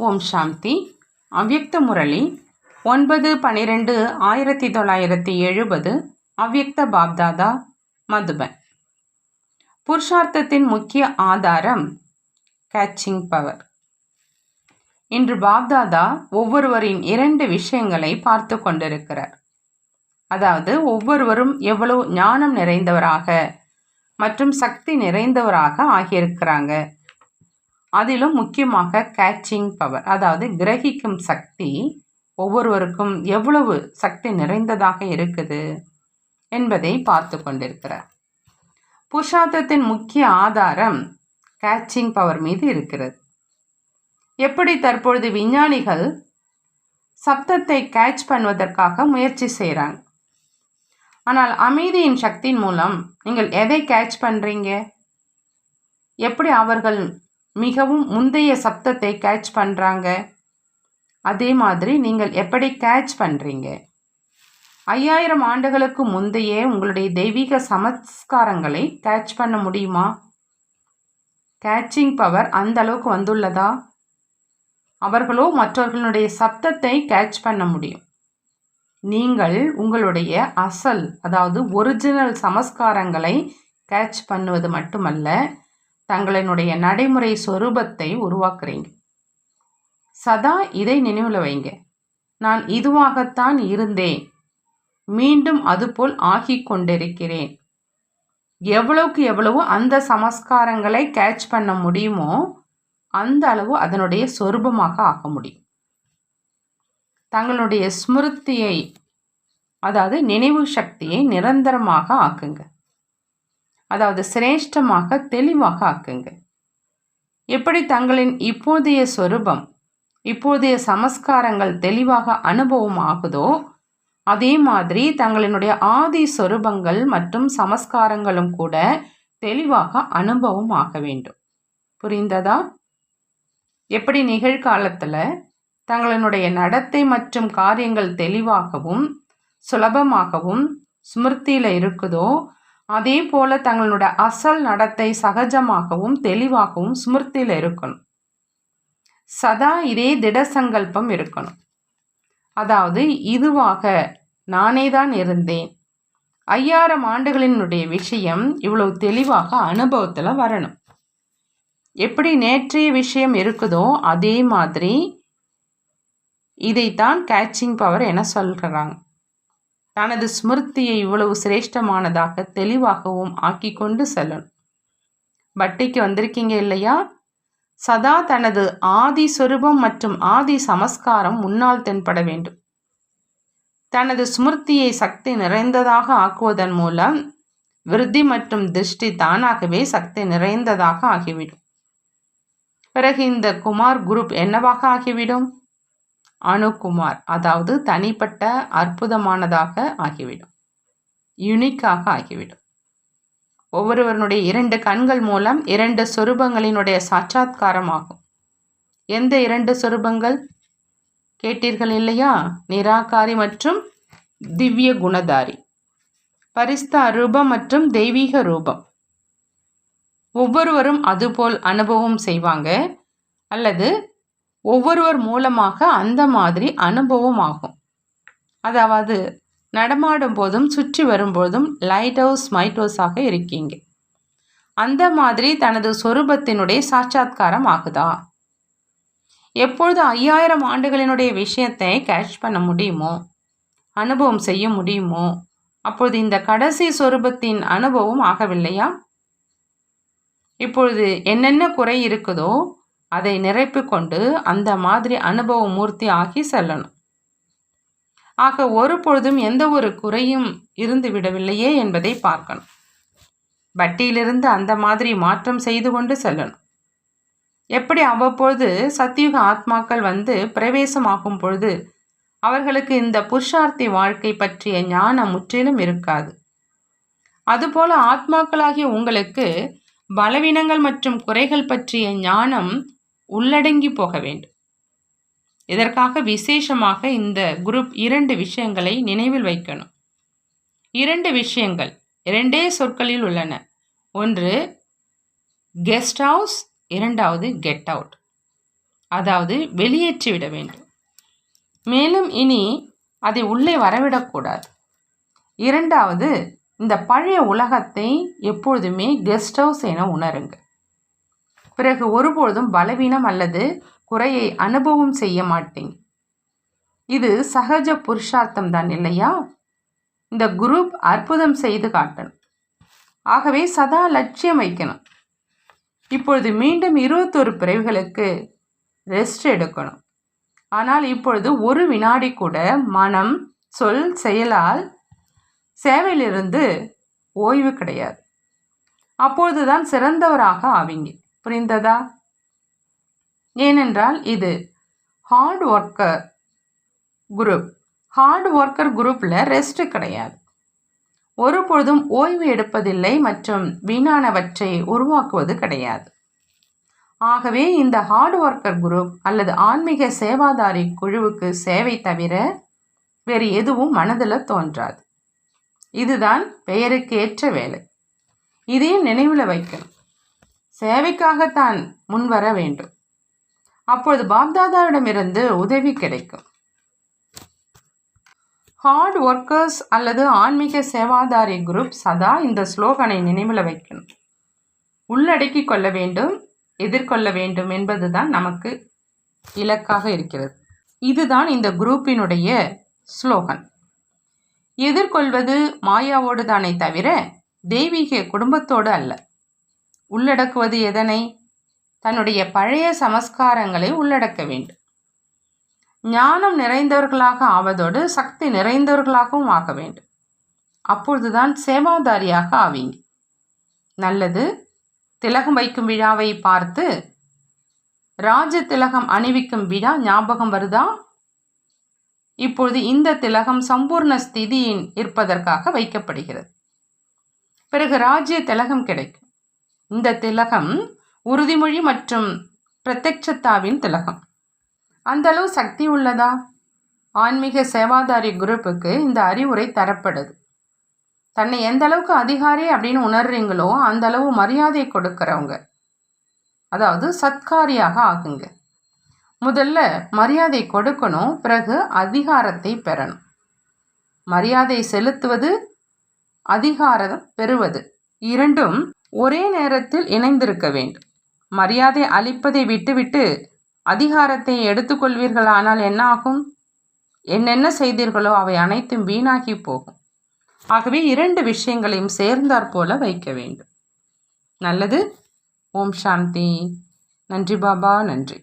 ஓம் சாந்தி. அவ்யக்த முரளி ஒன்பது பன்னிரெண்டு ஆயிரத்தி தொள்ளாயிரத்தி எழுபது அவ்யக்த பாப்தாதா மதுபன். புருஷார்த்தத்தின் முக்கிய ஆதாரம் கேட்சிங் பவர் இன்று பாப்தாதா ஒவ்வொருவரின் இரண்டு விஷயங்களை பார்த்து கொண்டிருக்கிறார். அதாவது ஒவ்வொருவரும் எவ்வளவு ஞானம் நிறைந்தவராக மற்றும் சக்தி நிறைந்தவராக ஆகியிருக்கிறாங்க. அதிலும் முக்கியமாக கேட்சிங் பவர் அதாவது கிரகிக்கும் சக்தி ஒவ்வொருவருக்கும் எவ்வளவு சக்தி நிறைந்ததாக இருக்குது என்பதை பார்த்து கொண்டிருக்கிறார். புருஷார்த்தத்தின் முக்கிய ஆதாரம் கேட்சிங் பவர் மீது இருக்கிறது. எப்படி தற்பொழுது விஞ்ஞானிகள் சப்தத்தை கேட்ச் பண்ணுவதற்காக முயற்சி செய்கிறாங்க ஆனால் அமைதியின் சக்தியின் மூலம் நீங்கள் எதை கேட்ச் பண்ணுறீங்க எப்படி அவர்கள் மிகவும் முந்தைய சப்தத்தை கேட்ச் பண்ணுறாங்க அதே மாதிரி நீங்கள் எப்படி கேட்ச் பண்ணுறீங்க ஐயாயிரம் ஆண்டுகளுக்கு முந்தையே உங்களுடைய தெய்வீக சமஸ்காரங்களை கேட்ச் பண்ண முடியுமா? கேட்சிங் பவர் அந்த அளவுக்கு வந்துள்ளதா? அவர்களோ மற்றவர்களுடைய சப்தத்தை கேட்ச் பண்ண முடியும். நீங்கள் உங்களுடைய அசல் அதாவது ஒரிஜினல் சமஸ்காரங்களை கேட்ச் பண்ணுவது மட்டுமல்ல தங்களினுடைய நடைமுறை சொரூபத்தை உருவாக்குறீங்க. சதா இதை நினைவில் வைங்க. நான் இதுவாகத்தான் இருந்தேன். மீண்டும் அதுபோல் ஆகி கொண்டிருக்கிறேன். எவ்வளவுக்கு எவ்வளவு அந்த சமஸ்காரங்களை கேட்ச் பண்ண முடியுமோ அந்த அளவு அதனுடைய சொரூபமாக ஆக முடியும். தங்களுடைய ஸ்மிருத்தியை அதாவது நினைவு சக்தியை நிரந்தரமாக ஆக்குங்க. அதாவது சிரேஷ்டமாக தெளிவாக ஆக்குங்க எப்படி தங்களின் இப்போதைய சொரூபம் இப்போதைய சமஸ்காரங்கள் தெளிவாக அனுபவம் ஆகுதோ அதே மாதிரி தங்களினுடைய ஆதி சொரூபங்கள் மற்றும் சமஸ்காரங்களும் கூட தெளிவாக அனுபவம் ஆக வேண்டும். புரிந்ததா? எப்படி நிகழ்காலத்தில் தங்களினுடைய நடத்தை மற்றும் காரியங்கள் தெளிவாகவும் சுலபமாகவும் ஸ்மிருத்தியில் இருக்குதோ அதே போல் தங்களுடைய அசல் நடத்தை சகஜமாகவும் தெளிவாகவும் ஸ்மிருத்தியில் இருக்கணும். சதா இதே திட சங்கல்பம் இருக்கணும். அதாவது இதுவாக நானே தான் இருந்தேன். ஐயாயிரம் ஆண்டுகளினுடைய விஷயம் இவ்வளவு தெளிவாக அனுபவத்தில் வரணும். எப்படி நேற்றைய விஷயம் இருக்குதோ அதே மாதிரி இதைத்தான் கேட்சிங் பவர் என சொல்கிறாங்க தனது ஸ்மிருத்தியை இவ்வளவு சிரேஷ்டமானதாக தெளிவாகவும் ஆக்கி கொண்டு செல்லணும். பட்டிக்கு வந்திருக்கீங்க இல்லையா? சதா தனது ஆதி சொரூபம் மற்றும் ஆதி சமஸ்காரம் முன்னால் தென்பட வேண்டும். தனது ஸ்மிருத்தியை சக்தி நிறைந்ததாக ஆக்குவதன் மூலம் விருத்தி மற்றும் திருஷ்டி தானாகவே சக்தி நிறைந்ததாக ஆகிவிடும். பிறகு இந்த குமார் குரூப் என்னவாக ஆகிவிடும்? அணுகுமார் அதாவது தனிப்பட்ட அற்புதமானதாக ஆகிவிடும். யுனிக்காக ஆகிவிடும். ஒவ்வொருவருடைய இரண்டு கண்கள் மூலம் இரண்டு சொரூபங்களினுடைய சாட்சாத்காரம் ஆகும். எந்த இரண்டு சொரூபங்கள்? கேட்டீர்கள் இல்லையா? நிராகாரி மற்றும் திவ்ய குணதாரி. பரிஸ்தா ரூபம் மற்றும் தெய்வீக ரூபம். ஒவ்வொருவரும் அதுபோல் அனுபவம் செய்வாங்க. அல்லது ஒவ்வொருவர் மூலமாக அந்த மாதிரி அனுபவம் ஆகும் அதாவது நடமாடும் போதும் சுற்றி வரும்போதும் லைட் ஹவுஸ் மைட் ஹவுஸாக இருக்கீங்க. அந்த மாதிரி தனது சொரூபத்தினுடைய சாட்சாத்காரம் ஆகுதா? எப்பொழுது ஐயாயிரம் ஆண்டுகளினுடைய விஷயத்தை கேட்ச் பண்ண முடியுமோ? அனுபவம் செய்ய முடியுமோ? அப்பொழுது இந்த கடைசி சொரூபத்தின் அனுபவம் ஆகவில்லையா? இப்பொழுது என்னென்ன குறை இருக்குதோ அதை நிறைப்பு கொண்டு அந்த மாதிரி அனுபவ மூர்த்தி ஆகி செல்லணும். ஆக ஒரு பொழுதும் எந்த ஒரு குறையும் இருந்து விடவில்லையே என்பதை பார்க்கணும். வட்டியிலிருந்து அந்த மாதிரி மாற்றம் செய்து கொண்டு செல்லணும். எப்படி அவ்வப்பொழுது சத்தியுக ஆத்மாக்கள் வந்து பிரவேசமாகும் பொழுது அவர்களுக்கு இந்த புருஷார்த்தி வாழ்க்கை பற்றிய ஞானம் முற்றிலும் இருக்காது. அதுபோல ஆத்மாக்களாகிய உங்களுக்கு பலவீனங்கள் மற்றும் குறைகள் பற்றிய ஞானம் உள்ளடங்கி போக வேண்டும். இதற்காக விசேஷமாக இந்த குரூப் இரண்டு விஷயங்களை நினைவில் வைக்கணும். இரண்டு விஷயங்கள் இரண்டே சொற்களில் உள்ளன. ஒன்று கெஸ்ட் ஹவுஸ் இரண்டாவது கெட் அவுட். அதாவது வெளியேற்றிவிட வேண்டும். மேலும் இனி அதை உள்ளே வரவிடக்கூடாது இரண்டாவது இந்த பழைய உலகத்தை எப்பொழுதுமே கெஸ்ட் ஹவுஸ் என உணருங்கள். பிறகு ஒருபொழுதும் பலவீனம் அல்லது குறையை அனுபவம் செய்ய மாட்டேன். இது சகஜ புருஷார்த்தம் தான் இல்லையா? இந்த குரூப் அற்புதம் செய்து காட்டணும். ஆகவே சதா லட்சியம் வைக்கணும். இப்பொழுது மீண்டும் இருபத்தொரு பிறவிகளுக்கு ரெஸ்ட் எடுக்கணும். ஆனால் இப்பொழுது ஒரு வினாடி கூட மனம் சொல் செயலால் சேவையிலிருந்து ஓய்வு கிடையாது. அப்பொழுதுதான் சிறந்தவராக ஆவீங்க. புரிந்ததா? ஏனென்றால் இது hard worker group hard worker குரூப்பில் ரெஸ்ட் கிடையாது. ஒருபொழுதும் ஓய்வு எடுப்பதில்லை மற்றும் வீணானவற்றை உருவாக்குவது கிடையாது. ஆகவே இந்த ஹார்ட் ஒர்க்கர் குரூப் அல்லது ஆன்மீக சேவாதாரி குழுவுக்கு சேவை தவிர வேறு எதுவும் மனதில் தோன்றாது. இதுதான் பெயருக்கு ஏற்ற வேலை. இதையும் நினைவில் வைக்கணும். சேவைக்காகத்தான் முன்வர வேண்டும். அப்பொழுது பாப்தாதாவிடமிருந்து உதவி கிடைக்கும். ஹார்ட் ஒர்க்கர்ஸ் அல்லது ஆன்மீக சேவாதாரி குரூப் சதா இந்த ஸ்லோகனை நினைவில் வைக்கணும். உள்ளடக்கி கொள்ள வேண்டும் எதிர்கொள்ள வேண்டும் என்பதுதான் நமக்கு இலக்காக இருக்கிறது. இதுதான் இந்த குரூப்பினுடைய ஸ்லோகன். எதிர்கொள்வது மாயாவோடு தானே தவிர தெய்வீக குடும்பத்தோடு அல்ல. உள்ளடக்குவது எதனை? தன்னுடைய பழைய சமஸ்காரங்களை உள்ளடக்க வேண்டும். ஞானம் நிறைந்தவர்களாக ஆவதோடு சக்தி நிறைந்தவர்களாகவும் ஆக வேண்டும். அப்பொழுதுதான் சேவாதாரியாக ஆவீங்க. நல்லது. திலகம் வைக்கும் விழாவை பார்த்து ராஜ திலகம் அணிவிக்கும் விழா ஞாபகம் வருதா? இப்பொழுது இந்த திலகம் சம்பூர்ண ஸ்திதியின் இருப்பதற்காக வைக்கப்படுகிறது. பிறகு ராஜ்ய திலகம் கிடைக்கும். இந்த திலகம் உறுதிமொழி மற்றும் பிரத்யட்சத்தாவின் திலகம். அந்த அளவு சக்தி உள்ளதா? ஆன்மீக சேவாதாரி குரூப்புக்கு இந்த அறிவுரை தரப்படுது. தன்னை எந்த அளவுக்கு அதிகாரி அப்படின்னு உணர்றீங்களோ அந்த அளவு மரியாதை கொடுக்குறவங்க. அதாவது சத்காரியாக ஆகுங்க. முதல்ல மரியாதை கொடுக்கணும் பிறகு அதிகாரத்தை பெறணும். மரியாதை செலுத்துவது அதிகாரம் பெறுவது. இரண்டும் ஒரே நேரத்தில் இணைந்திருக்க வேண்டும். மரியாதை அளிப்பதை விட்டுவிட்டு அதிகாரத்தை எடுத்துக்கொள்வீர்களானால் என்ன ஆகும் என்னென்ன செய்தீர்களோ அவை அனைத்தும் வீணாகி போகும். ஆகவே இரண்டு விஷயங்களையும் சேர்ந்தாற் போல வைக்க வேண்டும். நல்லது. ஓம் சாந்தி. நன்றி பாபா. நன்றி.